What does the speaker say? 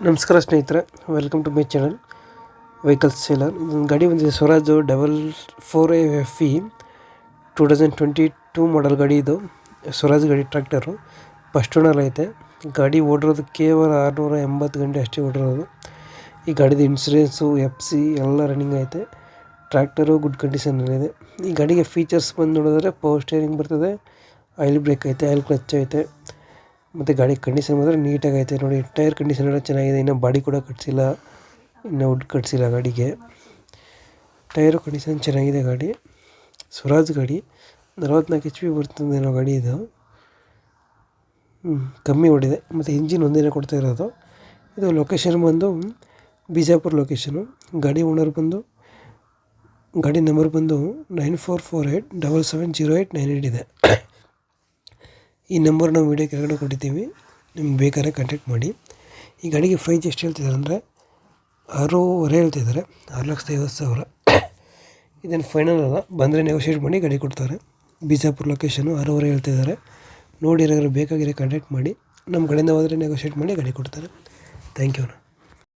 ನಮಸ್ಕಾರ ಸ್ನೇಹಿತರೆ welcome to my channel vehicles seller ಇದೊಂದು ಗಾಡಿ ಬಂದಿದೆ Swaraj double four A F E two thousand twenty two model ಗಾಡಿ ಇದು. ಸ್ವರಾಜ್ ಗಾಡಿ ಟ್ರ್ಯಾಕ್ಟರು ಫಸ್ಟ್ ಓನರ್ ಐತೆ ಗಾಡಿ ಓಡಿರೋದು ಕೇವಲ ಆರುನೂರ ಎಂಬತ್ತು ಗಂಟೆ ಅಷ್ಟೇ ಓಡಿರೋದು. ಈ ಗಾಡಿದು ಇನ್ಸೂರೆನ್ಸು ಎಫ್ ಸಿ ಎಲ್ಲ ರನ್ನಿಂಗ್ ಐತೆ ಟ್ರ್ಯಾಕ್ಟರು ಗುಡ್ ಕಂಡೀಷನಲ್ಲಿದೆ ಈ ಗಾಡಿಗೆ ಫೀಚರ್ಸ್ ಬಂದು ನೋಡಿದ್ರೆ ಪವರ್ ಸ್ಟೇರಿಂಗ್ ಬರ್ತದೆ ಆಯಿಲ್ ಬ್ರೇಕ್ ಐತೆ ಆಯಿಲ್ ಕ್ಲಚ್ ಐತೆ ಮತ್ತು ಗಾಡಿ ಕಂಡೀಷನ್ ಮಾತ್ರ ನೀಟಾಗಿ ಐತೆ ನೋಡಿ ಟೈರ್ ಕಂಡೀಷನ್ ಎಲ್ಲ ಚೆನ್ನಾಗಿದೆ. ಇನ್ನು ಬಾಡಿ ಕೂಡ ಕಟ್ಸಿಲ್ಲ. ಇನ್ನು ವುಡ್ ಕಟ್ಸಿಲ್ಲ ಗಾಡಿಗೆ. ಟೈರು ಕಂಡೀಷನ್ ಚೆನ್ನಾಗಿದೆ ಗಾಡಿ. ಸ್ವರಾಜ್ ಗಾಡಿ. ನಲವತ್ನಾಲ್ಕು ಎಚ್ ಪಿ ಬರ್ತದೇನೋ ಗಾಡಿ ಇದು. ಕಮ್ಮಿ ಓಡಿದೆ. ಮತ್ತು ಇಂಜಿನ್ ಒಂದೇನೆ ಕೊಡ್ತಾ ಇರೋದು. ಇದು ಲೊಕೇಶನ್ ಬಂದು ಬಿಜಾಪುರ ಲೊಕೇಶನು ಗಾಡಿ ಓನರ್ ಬಂದು, ಗಾಡಿ ನಂಬರ್ ಬಂದು nine four four eight double seven zero eight nine eight ಇದೆ. ಈ ನಂಬರ್ ನಾವು ವೀಡಿಯೋ ಕೆಳಗಡೆ ಕೊಟ್ಟಿದ್ದೀವಿ. ನಿಮ್ಗೆ ಬೇಕಾದ್ರೆ ಕಾಂಟ್ಯಾಕ್ಟ್ ಮಾಡಿ. ಈ ಗಾಡಿಗೆ ಪ್ರೈಸ್ ಎಷ್ಟು ಹೇಳ್ತಿದ್ದಾರೆ ಅಂದರೆ ಆರೂವರೆ ಹೇಳ್ತಿದ್ದಾರೆ. ಆರು ಲಕ್ಷದ ಐವತ್ತು ಸಾವಿರ. ಇದನ್ನು ಫೈನಲ್ ಅಲ್ಲ. ಬಂದರೆ ನೆಗೋಷಿಯೇಟ್ ಮಾಡಿ ಗಾಡಿ ಕೊಡ್ತಾರೆ. ಬಿಜಾಪುರ ಲೊಕೇಶನು ಆರೂವರೆ ಹೇಳ್ತಿದ್ದಾರೆ. ನೋಡಿ, ಯಾರಾದರೂ ಬೇಕಾಗಿರೋ ಕಾಂಟ್ಯಾಕ್ಟ್ ಮಾಡಿ. ನಮ್ಮ ಕಡೆಯಿಂದ ಹೋದರೆ ನೆಗೋಷಿಯೇಟ್ ಮಾಡಿ ಗಾಡಿ ಕೊಡ್ತಾರೆ. Thank you